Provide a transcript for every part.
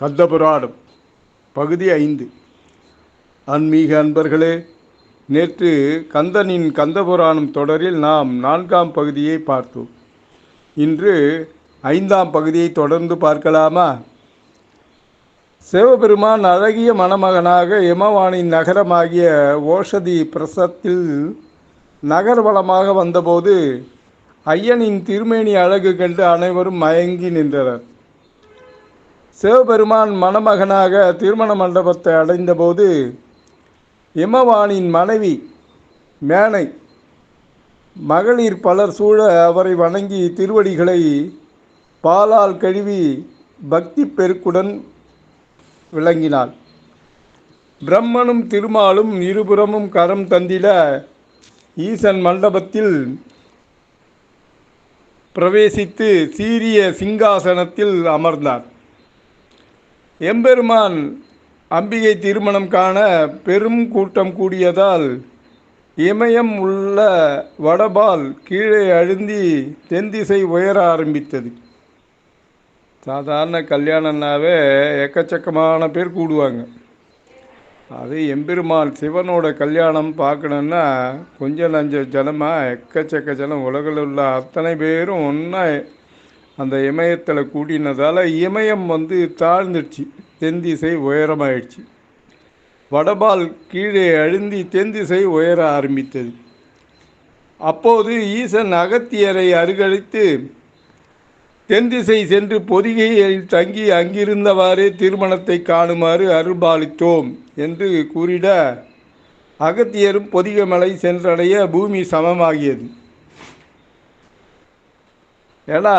கந்தபுராடம் பகுதி ஐந்து. ஆன்மீக அன்பர்களே நேற்று கந்தனின் கந்தபுராணம் தொடரில் நாம் நான்காம் பகுதியை பார்த்தோம். இன்று ஐந்தாம் பகுதியை தொடர்ந்து பார்க்கலாமா? சிவபெருமான் அழகிய மணமகனாக எமவானின் நகரமாகிய ஓஷதி பிரசத்தில் நகர்வலமாக வந்தபோது ஐயனின் திருமேனி அழகு கண்டு அனைவரும் மயங்கி நின்றனர். சிவபெருமான் மணமகனாக திருமண மண்டபத்தை அடைந்தபோது இமவானின் மனைவி மேனை மகளிர் பலர் சூழ அவரை வணங்கி திருவடிகளை பாலால் கழுவி பக்தி பெருக்குடன் விளங்கினாள். பிரம்மனும் திருமாலும் இருபுறமும் கரம் தந்திட ஈசன் மண்டபத்தில் பிரவேசித்து சீரிய சிங்காசனத்தில் அமர்ந்தார். எம்பெருமான் அம்பிகை திருமணம் காண பெரும் கூட்டம் கூடியதால் இமயம் உள்ள வடபால் கீழே அழுந்தி தென்திசை உயர ஆரம்பித்தது. சாதாரண கல்யாணம்னாவே எக்கச்சக்கமான பேர் கூடுவாங்க. அது எம்பெருமான் சிவனோட கல்யாணம் பார்க்கணுன்னா கொஞ்சம் நஞ்ச ஜனமாக எக்கச்சக்க ஜனம் உலகில் உள்ள அத்தனை பேரும் ஒன்றா அந்த இமயத்தில் கூட்டினதால் இமயம் வந்து தாழ்ந்துடுச்சு. தென் திசை உயரமாயிடுச்சு. வடபால் கீழே அழுந்தி தென் திசை உயர ஆரம்பித்தது. அப்போது ஈசன் அகத்தியரை அருகழித்து தென்திசை சென்று பொதிகையில் தங்கி அங்கிருந்தவாறே திருமணத்தை காணுமாறு அருள்பாலித்தோம் என்று கூறிட அகத்தியரும் பொதிகமலை சென்றடைய பூமி சமமாகியது. ஏன்னா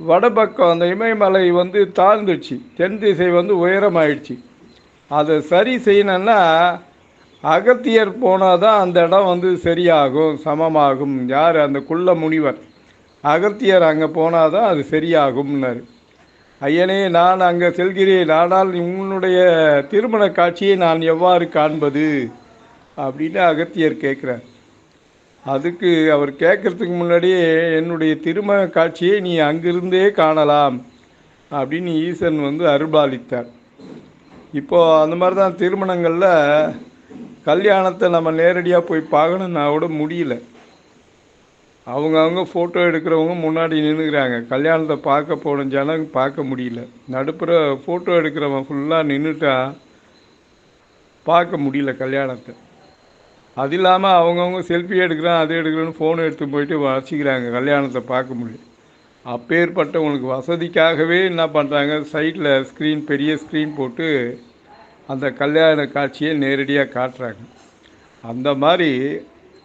வடபக்கம் அந்த இமயமலை வந்து தாழ்ந்துடுச்சு தென் திசை வந்து உயரமாயிடுச்சு. அதை சரி செய்யணுன்னா அகத்தியர் போனால் தான் அந்த இடம் வந்து சரியாகும் சமமாகும். யார் அந்த குள்ள முனிவர்? அகத்தியர் அங்கே போனால் தான் அது சரியாகும்னாரு. ஐயனே நான் அங்கே செல்கிறேன். ஆனால் உன்னுடைய திருமண காட்சியை நான் எவ்வாறு காண்பது? அப்படின்னு அகத்தியர் கேட்குறார். அதுக்கு அவர் கேட்குறதுக்கு முன்னாடியே என்னுடைய திருமண காட்சியை நீ அங்கிருந்தே காணலாம் அப்படின்னு ஈசன் வந்து அருபாலித்தார் இப்போது அந்த மாதிரி தான் திருமணங்களில் கல்யாணத்தை நம்ம நேரடியாக போய் பார்க்கணுன்னா கூட முடியல. அவங்கவுங்க ஃபோட்டோ எடுக்கிறவங்க முன்னாடி நின்றுக்கிறாங்க கல்யாணத்தை பார்க்க போன ஜனம் பார்க்க முடியல. நடுப்புற ஃபோட்டோ எடுக்கிறவன் ஃபுல்லாக நின்றுட்டா பார்க்க முடியல கல்யாணத்தை. அது இல்லாமல் அவங்கவுங்க செல்ஃபி எடுக்கிறான் அது எடுக்கிறேன்னு ஃபோன் எடுத்து போயிட்டு வச்சுக்கிறாங்க கல்யாணத்தை பார்க்க முடியல. அப்பேற்பட்டவங்களுக்கு வசதிக்காகவே என்ன பண்ணுறாங்க சைட்டில் ஸ்க்ரீன் பெரிய ஸ்க்ரீன் போட்டு அந்த கல்யாண காட்சியை நேரடியாக காட்டுறாங்க. அந்த மாதிரி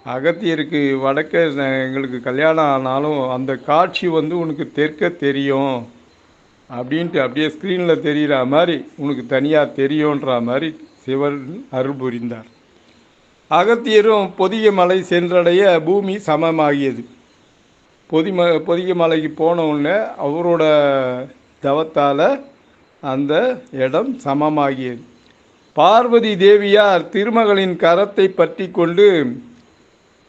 அகத்தியருக்கு வடக்க எங்களுக்கு கல்யாணம் ஆனாலும் அந்த காட்சி வந்து உனக்கு தெற்க தெரியும் அப்படின்ட்டு அப்படியே ஸ்க்ரீனில் தெரிகிற மாதிரி உனக்கு தனியாக தெரியுன்ற மாதிரி சிவன் அருள் புரிந்தார். அகத்தியரும் பொதிய மலை சென்றடைய பூமி சமமாகியது. பொதிம பொதிய மலைக்கு போன உடனே அவரோட தவத்தால் அந்த இடம் சமமாகியது. பார்வதி தேவியார் திருமகளின் கரத்தை பற்றி கொண்டு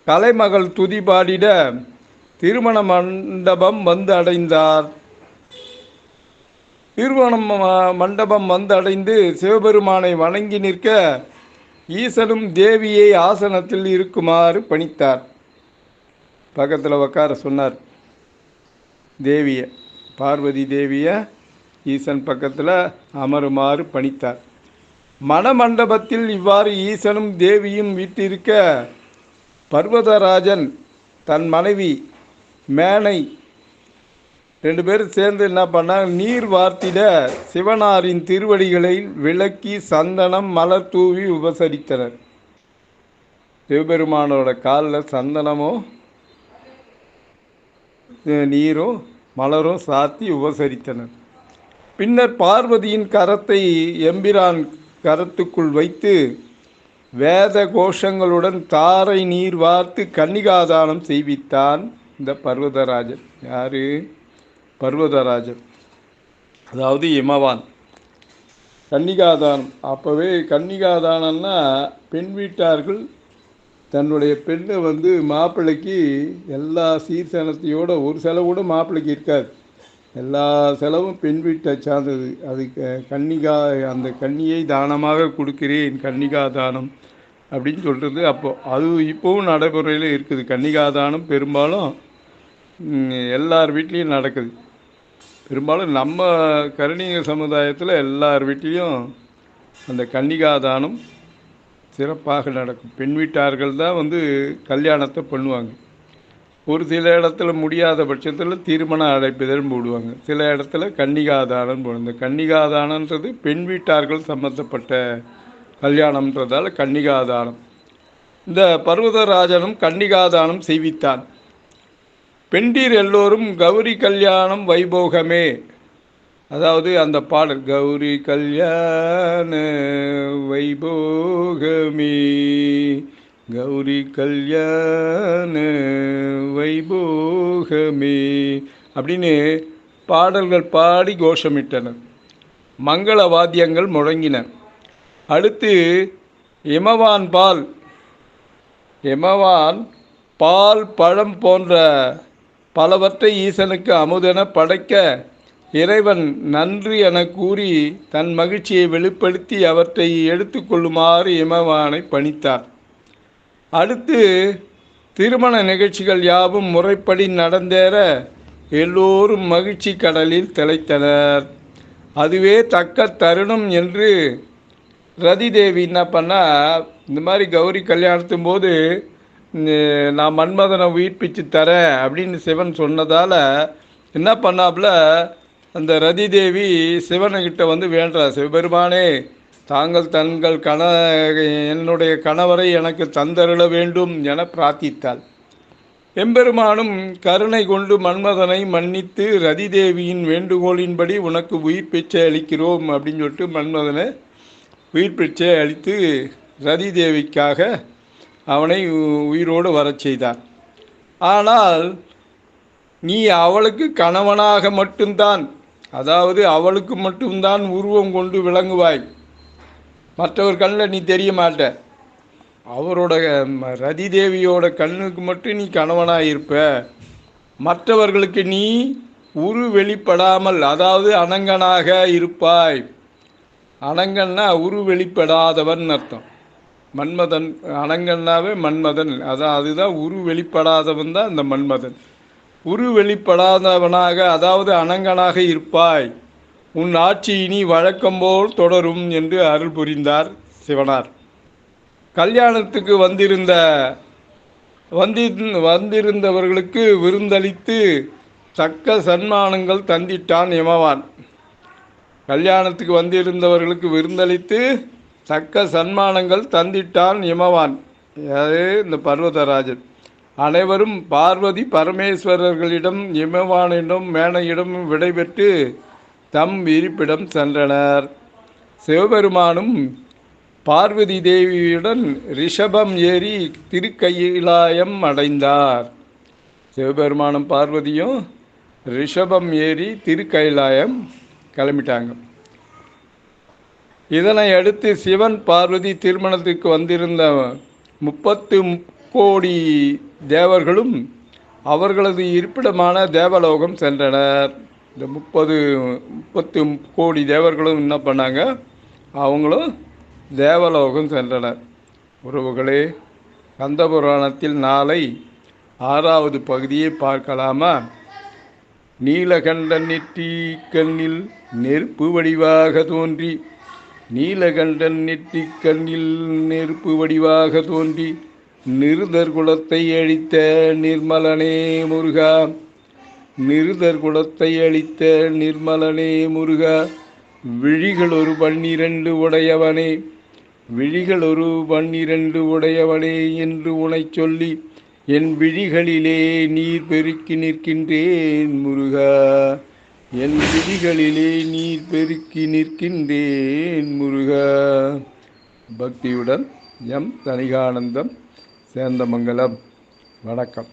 கலைமகள் துதி பாடிட திருமண மண்டபம் வந்து அடைந்தார். திருமணம் மண்டபம் வந்து அடைந்து சிவபெருமானை வணங்கி நிற்க ஈசனும் தேவியை ஆசனத்தில் இருக்குமாறு பணித்தார். பக்கத்தில் உக்கார சொன்னார். தேவியை பார்வதி தேவியை ஈசன் பக்கத்தில் அமருமாறு பணித்தார். மணமண்டபத்தில் இவ்வாறு ஈசனும் தேவியும் வீட்டிருக்க பர்வதராஜன் தன் மனைவி மேனை ரெண்டு பேரும் சேர்ந்து என்ன பண்ணாங்க நீர் வார்த்திட சிவனாரின் திருவடிகளை விளக்கி சந்தனம் மலர் தூவி உபசரித்தனர். சிவபெருமானோட காலில் சந்தனமும் நீரும் மலரும் சாத்தி உபசரித்தனர். பின்னர் பார்வதியின் கரத்தை எம்பிரான் கரத்துக்குள் வைத்து வேத கோஷங்களுடன் தாரை நீர் வார்த்து கன்னிகாதானம் செய்வித்தான் இந்த பர்வதராஜன். யாரு? பர்வதராஜன். அதாவது இமவான். கன்னிகாதானம். அப்போவே கன்னிகாதானம்னா பெண் வீட்டார்கள் தன்னுடைய பெண்ணை வந்து மாப்பிள்ளைக்கு எல்லா சீர்சனத்தையோட ஒரு செலவு கூட மாப்பிள்ளைக்கு இருக்காது. எல்லா செலவும் பெண் வீட்டை சார்ந்தது. அது கன்னிகா அந்த கன்னியை தானமாக கொடுக்கிறேன் கன்னிகா தானம் அப்படின்னு சொல்கிறது அப்போது அது இப்போவும் நடைமுறையில் இருக்குது. கன்னிகா தானம் பெரும்பாலும் எல்லார் வீட்லேயும் நடக்குது. பெரும்பாலும் நம்ம கருணிக சமுதாயத்தில் எல்லார் வீட்லேயும் அந்த கன்னிகாதானம் சிறப்பாக நடக்கும். பெண் வீட்டார்கள் தான் வந்து கல்யாணத்தை பண்ணுவாங்க. ஒரு சில இடத்துல முடியாத பட்சத்தில் திருமண அழைப்பிதழ் போடுவாங்க. சில இடத்துல கன்னிகாதானம் போடும் இந்த கன்னிகாதானன்றது பெண் வீட்டார்கள் சம்மந்தப்பட்ட கல்யாணம்ன்றதால கன்னிகாதானம். இந்த பர்வதராஜனும் கன்னிகாதானம் செய்வித்தான். பெண்டீர் எல்லோரும் கௌரி கல்யாணம் வைபோகமே. அதாவது அந்த பாடல் கௌரி கல்யாண வைபோகமே. கௌரி கல்யாண வைபோகமே. அப்படின்னு பாடல்கள் பாடி கோஷமிட்டனர். மங்கள வாத்தியங்கள் முழங்கின. அடுத்து இமவான் பால். இமவான் பால் பழம் போன்ற பலவற்றை ஈசனுக்கு அமுதென படைக்க இறைவன் நன்றி என கூறி தன் மகிழ்ச்சியை வெளிப்படுத்தி அவற்றை எடுத்துக்கொள்ளுமாறு இமவானை பணித்தார். அடுத்து திருமண நிகழ்ச்சிகள் யாவும் முறைப்படி நடந்தேற எல்லோரும் மகிழ்ச்சி கடலில் திளைத்தனர். அதுவே தக்க தருணம் என்று ரதி தேவி என்ன பண்ணால் இந்த மாதிரி கௌரி கல்யாணத்தும் போது நான் மன்மதனை உயிர்ப்பிச்சு தரேன் அப்படின்னு சிவன் சொன்னதால் என்ன பண்ணாப்புல அந்த ரதி தேவி சிவனுக்கிட்ட வந்து வேண்டா சிவபெருமானே தாங்கள் தங்கள் கண என்னுடைய கணவரை எனக்கு தந்தருள வேண்டும் என பிரார்த்தித்தாள். எம்பெருமானும் கருணை கொண்டு மன்மதனை மன்னித்து ரதி தேவியின் வேண்டுகோளின்படி உனக்கு உயிர் பிச்சை அளிக்கிறோம் அப்படின்னு சொல்லிட்டு மன்மதனை உயிர் பிச்சை அளித்து ரதி தேவிக்காக அவனை உயிரோடு வரச் செய்தார் ஆனால் நீ அவளுக்கு கணவனாக மட்டும்தான் அதாவது அவளுக்கு மட்டும்தான் உருவம் கொண்டு விளங்குவாய். மற்றவர் கண்ணில் நீ தெரிய மாட்ட. அவரோட ரதி தேவியோட கண்ணுக்கு மட்டும் நீ கணவனாக இருப்ப. மற்றவர்களுக்கு நீ உரு வெளிப்படாமல் அதாவது அனங்கனாக இருப்பாய். அனங்கன்னா உரு வெளிப்படாதவன் அர்த்தம். மன்மதன் அனங்கன்னாவே மன்மதன். அதான் அதுதான் உரு வெளிப்படாதவன் தான் இந்த மன்மதன். உரு வெளிப்படாதவனாக அதாவது அனங்கனாக இருப்பாய். உன் ஆட்சி இனி வழக்கம்போல் தொடரும் என்று அருள் புரிந்தார் சிவனார். கல்யாணத்துக்கு வந்திருந்த வந்தி வந்திருந்தவர்களுக்கு விருந்தளித்து தக்க சன்மானங்கள் தந்திட்டான் இமவான் கல்யாணத்துக்கு வந்திருந்தவர்களுக்கு விருந்தளித்து தக்க சன்மானங்கள் தந்திட்டான் இமவான். அது இந்த பர்வதராஜன். அனைவரும் பார்வதி பரமேஸ்வரர்களிடம் இமவானிடம் மேனையிடம் விடைபெற்று தம் இருப்பிடம் சென்றனர். சிவபெருமானும் பார்வதி தேவியுடன் ரிஷபம் ஏறி திருக்கையிலாயம் அடைந்தார். சிவபெருமானும் பார்வதியும் ரிஷபம் ஏறி திருக்கைலாயம் கிளம்பிட்டாங்க. இதனை அடுத்து சிவன் பார்வதி திருமணத்துக்கு வந்திருந்த முப்பத்து கோடி தேவர்களும் அவர்களது இருப்பிடமான தேவலோகம் சென்றனர். இந்த முப்பது முப்பத்து கோடி தேவர்களும் என்ன பண்ணாங்க? அவங்களும் தேவலோகம் சென்றனர். உறவுகளே கந்தபுராணத்தில் நாளை ஆறாவது பகுதியை பார்க்கலாமா? நீலகண்ட நெற்றி கண்ணில் நெருப்பு வடிவாக தோன்றி நீலகண்டன் நெற்றி கண்ணில் நெருப்பு வடிவாக தோன்றி நிருதர் குலத்தை அழித்த நிர்மலனே முருகா. நிருதர் குலத்தை அழித்த நிர்மலனே முருகா. விழிகள் ஒரு பன்னிரண்டு உடையவனே. விழிகள் ஒரு பன்னிரண்டு உடையவனே என்று உனைச் சொல்லி என் விழிகளிலே நீர் பெருக்கி நிற்கின்றேன் முருகா. என் விதிகளிலே நீர் பெருக்கி நிற்கின்றேன் முருகா. பக்தியுடன் எம் தனிகானந்தம் சேந்தமங்கலம். வணக்கம்.